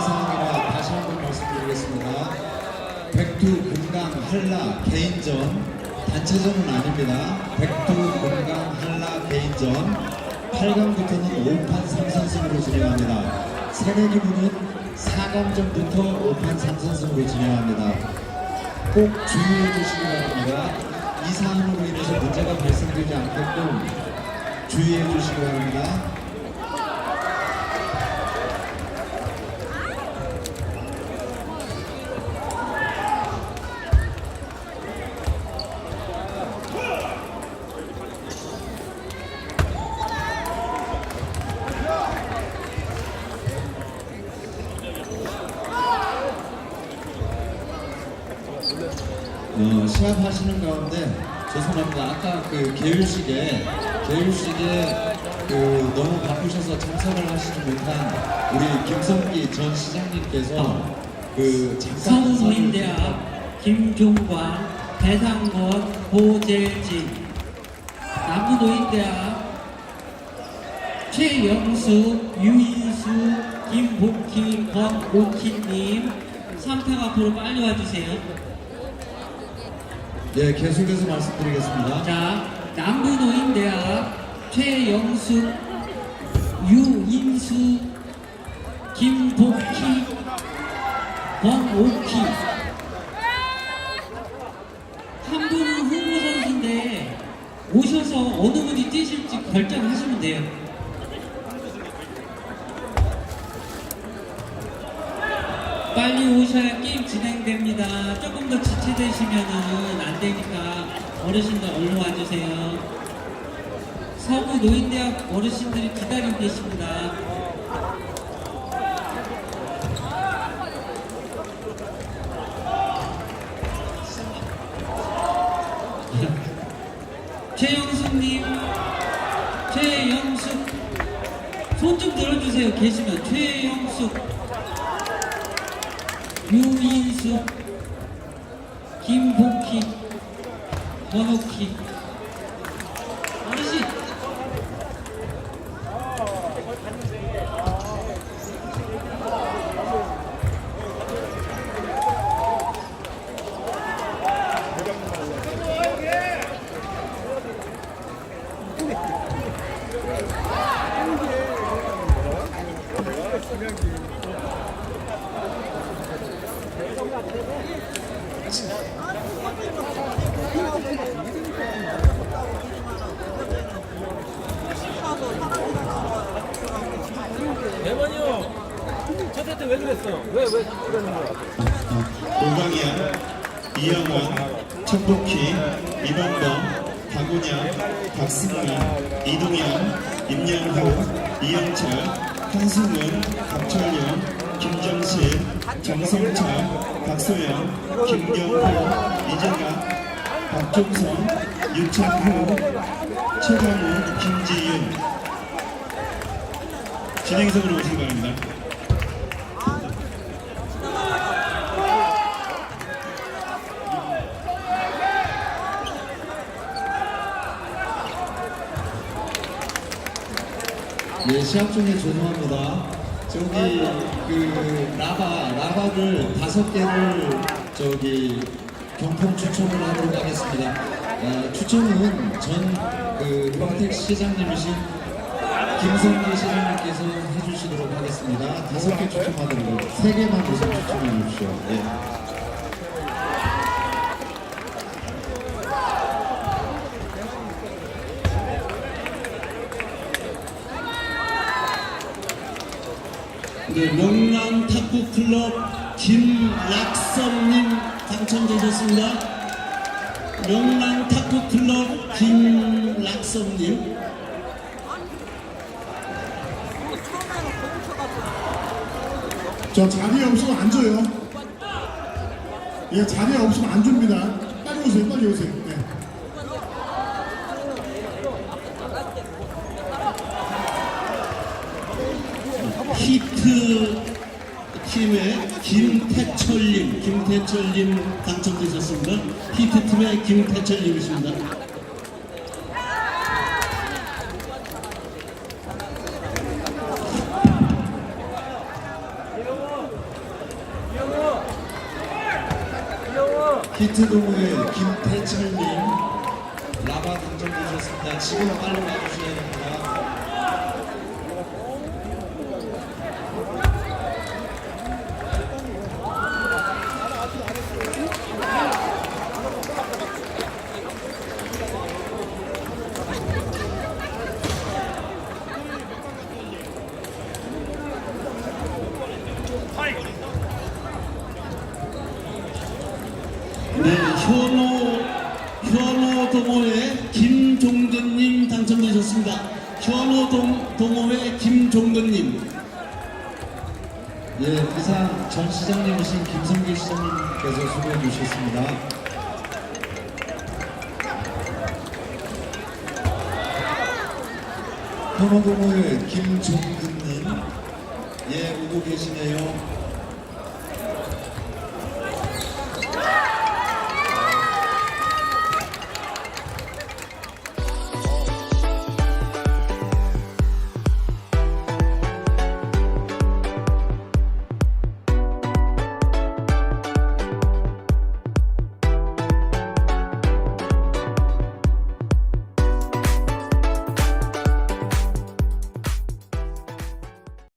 사항이라 다시 한 번 말씀드리겠습니다. 백두 금강 한라 개인전 단체전은 아닙니다. 백두 금강 한라 개인전 8강부터는 5판 3선승으로 진행합니다. 새내기부는 4강전부터 5판 3선승으로 진행합니다. 꼭 주의해 주시기 바랍니다. 이 사안으로 인해서 문제가 발생되지 않게끔 주의해 주시기 바랍니다. 어, 시합 하시는 가운데 죄송합니다. 아까 그 개율식에 개율식에 그 너무 바쁘셔서 참석을 하시지 못한 우리 김성기 전 시장님께서 그 잠깐 서울노인대학 김종관, 배상건, 고재진, 남부노인대학 최영수, 유인수, 김복희, 권오키님. 3편 앞으로 빨리 와주세요. 네 계속해서 말씀드리겠습니다. 자, 남부노인대학 최영숙, 유인수, 김복희, 권오키. 한 분은 후보 선수인데 오셔서 어느 분이 뛰실지 결정하시면 돼요. 빨리 오셔야 게임 진행됩니다. 조금 더 지체되시면은 안 되니까 어르신들 얼른 와주세요. 서구 노인대학 어르신들이 기다리고 계십니다. 최영숙님, 최영숙, 손 좀 들어주세요. 계시면 최영숙, 유인숙, 김복희, 권옥희, 어르신. 대만이요 저 세트 왜 그랬어? 왜 왜 그러는 거야? 오강이양, 이영원, 천복희, 이범범, 박운양, 박승민, 이동현, 임영호, 이영철, 한승훈, 박철영, 김정실, 정성철, 박소영, 김경호, 이재갑, 박종성, 유창호, 최강훈, 김지윤 진행석으로 오시기 바랍니다. 네, 시합 중에 죄송합니다. 저기 그 라바 라바를 다섯 개를 저기 경품 추첨을 하도록 하겠습니다. 아, 추첨은 전그 평택 시장님이신 김성기 시장님께서 해주시도록 하겠습니다. 다섯 개 추첨하도록 세 개만 우선 추첨해 주십시오. 네. 네, 명랑 탁구 클럽 김락섭님 당첨되셨습니다. 명랑 탁구 클럽 김락섭님. 저 자리에 없으면 안 줘요. 예, 자리에 없으면 안 줍니다. 빨리 오세요, 빨리 오세요. 네. 김태철님, 김태철님 당첨되셨습니다. 히트팀의 김태철님이십니다. 히트 동호회 김태철님 라바 당첨되셨습니다. 지금 빨리 와주셔야 됩니다. 네, 현호, 현호 동호회 김종근님 당첨되셨습니다. 현호 동, 동호회 김종근님. 예, 이상 전 시장님이신 김성길 시장님께서 수고해 주셨습니다. 현호 동호회 김종근님, 예, 오고 계시네요.